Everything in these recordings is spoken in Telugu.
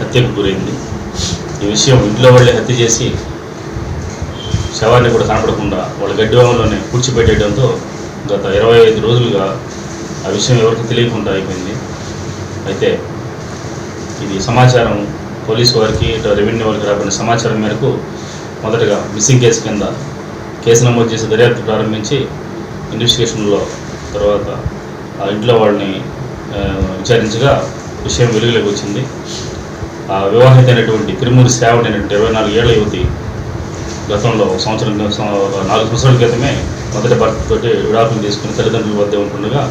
హత్యకు గురైంది. ఈ విషయం ఇంట్లో వాళ్ళే హత్య చేసి శవాన్ని కూడా కనపడకుండా వాళ్ళ గడ్డివామంలోనే పూడ్చిపెట్టేయడంతో గత ఇరవై ఐదు రోజులుగా ఆ విషయం ఎవరికి తెలియకుండా అయిపోయింది. అయితే ఇది సమాచారం పోలీసు వారికి ఇటు రెవెన్యూ వారికి రాబడిన సమాచారం మేరకు మొదటగా మిస్సింగ్ కేసు కింద కేసు నమోదు చేసి దర్యాప్తు ప్రారంభించి ఇన్వెస్టిగేషన్లో తర్వాత ఆ ఇంట్లో వాళ్ళని విచారించగా విషయం వెలుగులోకి వచ్చింది. ఆ వివాహితైనటువంటి తిరుమూరి సేవటైనటువంటి ఇరవై నాలుగు ఏళ్ళ యువతి గతంలో ఒక సంవత్సరం నాలుగు సంవత్సరాల క్రితమే మొదటి భర్తతోటి విడాకులు తీసుకుని తల్లిదండ్రుల వద్ద ఉంటుండగా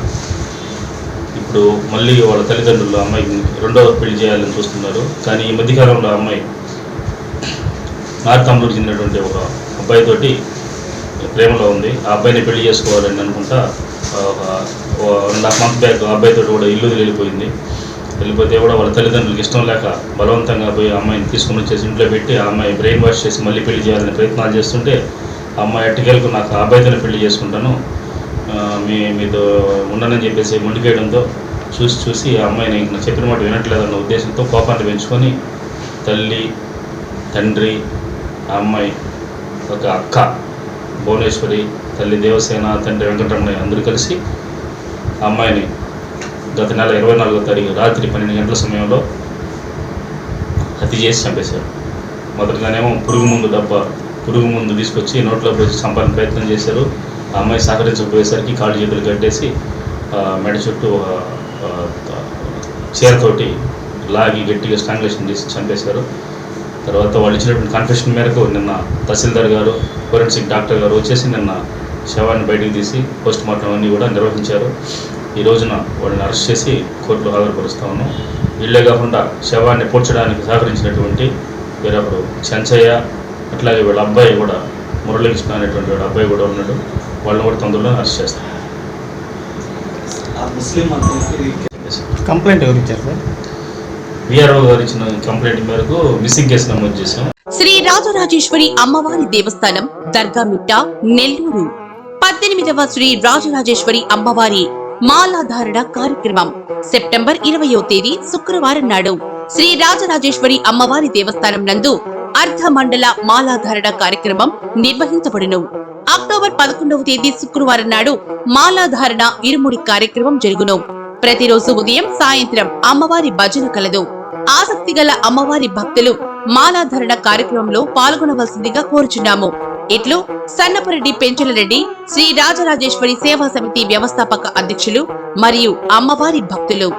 ఇప్పుడు మళ్ళీ వాళ్ళ తల్లిదండ్రులు అమ్మాయి అమ్మాయికి రెండవ పెళ్ళి చేయాలని చూస్తున్నారు. కానీ ఈ మధ్యకాలంలో అమ్మాయి నార్త్ నార్తమ్లూరు చెందినటువంటి ఒక అబ్బాయితోటి ప్రేమలో ఉంది. ఆ అబ్బాయిని పెళ్ళి చేసుకోవాలని అనుకుంటా ఒక వన్ హాఫ్ మంత్ బ్యాక్ ఆ అబ్బాయితో కూడా ఇల్లు వెళ్ళిపోయింది వెళ్ళిపోతే కూడా వాళ్ళ తల్లిదండ్రులకు ఇష్టం లేక బలవంతంగా పోయి అమ్మాయిని తీసుకొని వచ్చేసి ఇంట్లో పెట్టి ఆ అమ్మాయి బ్రెయిన్ వాష్ చేసి మళ్ళీ పెళ్ళి చేయాలని ప్రయత్నాలు చేస్తుంటే అమ్మాయి అట్టుకెళ్ళకు నాకు అబ్బాయితోనే పెళ్ళి చేసుకుంటాను. మీ మీతో ఉండనని చెప్పేసి మొండికేయడంతో చూసి చూసి ఆ అమ్మాయిని ఇంక చెప్పిన మాట వినట్లేదన్న ఉద్దేశంతో కోపాన్ని పెంచుకొని తల్లి తండ్రి ఆ అమ్మాయి ఒక అక్క భువనేశ్వరి తల్లి దేవసేన తండ్రి వెంకటరమణయ్య అందరూ కలిసి అమ్మాయిని గత నెల ఇరవై నాలుగో తారీఖు రాత్రి పన్నెండు గంటల సమయంలో హత్య చేసి చంపేశారు. మొదటిగానేమో పురుగు ముందు డబ్బా పురుగు ముందు తీసుకొచ్చి నోట్లో పోసి చంపాలని ప్రయత్నం చేశారు. ఆ అమ్మాయి సహకరించకపోయేసరికి కాళ్ళు చేతులు కట్టేసి మెడ చుట్టూ ఒక చీరతోటి లాగి గట్టిగా స్ట్రాంగులేషన్ చేసి చంపేశారు. తర్వాత వాళ్ళు ఇచ్చినటువంటి కన్ఫెషన్ మేరకు నిన్న తహసీల్దార్ గారు ఫోరెన్సిక్ డాక్టర్ గారు వచ్చేసి నిన్న శవాన్ని బయటికి తీసి పోస్ట్ మార్టం అన్నీ కూడా నిర్వహించారు. ఈ రోజున వాళ్ళని అరెస్ట్ చేసి కోర్టులో హాజరుపరుస్తా ఉన్నాం. వీళ్ళే కాకుండా శవాన్ని పూడ్చడానికి సహకరించినటువంటి వేరొకరు చెంచయ్య అట్లాగే వీళ్ళ అబ్బాయి కూడా మురళీకృష్ణ అనేటువంటి వాడు అబ్బాయి కూడా ఉన్నాడు. వాళ్ళని కూడా తొందరలో అరెస్ట్ చేస్తాం. ఆ ముస్లిం అతనికి కంప్లైంట్ ఎవరు ఇచ్చారు సార్? విఆర్ఓ గారు ఇచ్చిన కంప్లైంట్ మేరకు మిస్సింగ్ కేసు నమోదు చేశాం. శ్రీ రాజరాజేశ్వరి అమ్మవారి దేవస్థానం దర్గామిట్ట నెల్లూరు. పద్దెనిమిదవ శ్రీ రాజరాజేశ్వరి అమ్మవారి మాలాధారణ కార్యక్రమం. సెప్టెంబర్ ఇరవయో తేదీ శుక్రవారం నాడు శ్రీ రాజరాజేశ్వరి అమ్మవారి దేవస్థానం నందు అర్ధ మండల మాలాధారణ కార్యక్రమం నిర్వహించబడును. అక్టోబర్ పదకొండవ తేదీ శుక్రవారం నాడు మాలాధారణ ఇరుముడి కార్యక్రమం జరుగును. ప్రతిరోజు ఉదయం సాయంత్రం అమ్మవారి భజన కలదు. ఆసక్తి గల అమ్మవారి భక్తులు మాలాధరణ కార్యక్రమంలో పాల్గొనవలసిందిగా కోరుచున్నాము. ఇట్లు సన్నపురెడ్డి పెంచలరెడ్డి శ్రీ రాజరాజేశ్వరి సేవా సమితి వ్యవస్థాపక అధ్యక్షులు మరియు అమ్మవారి భక్తులు.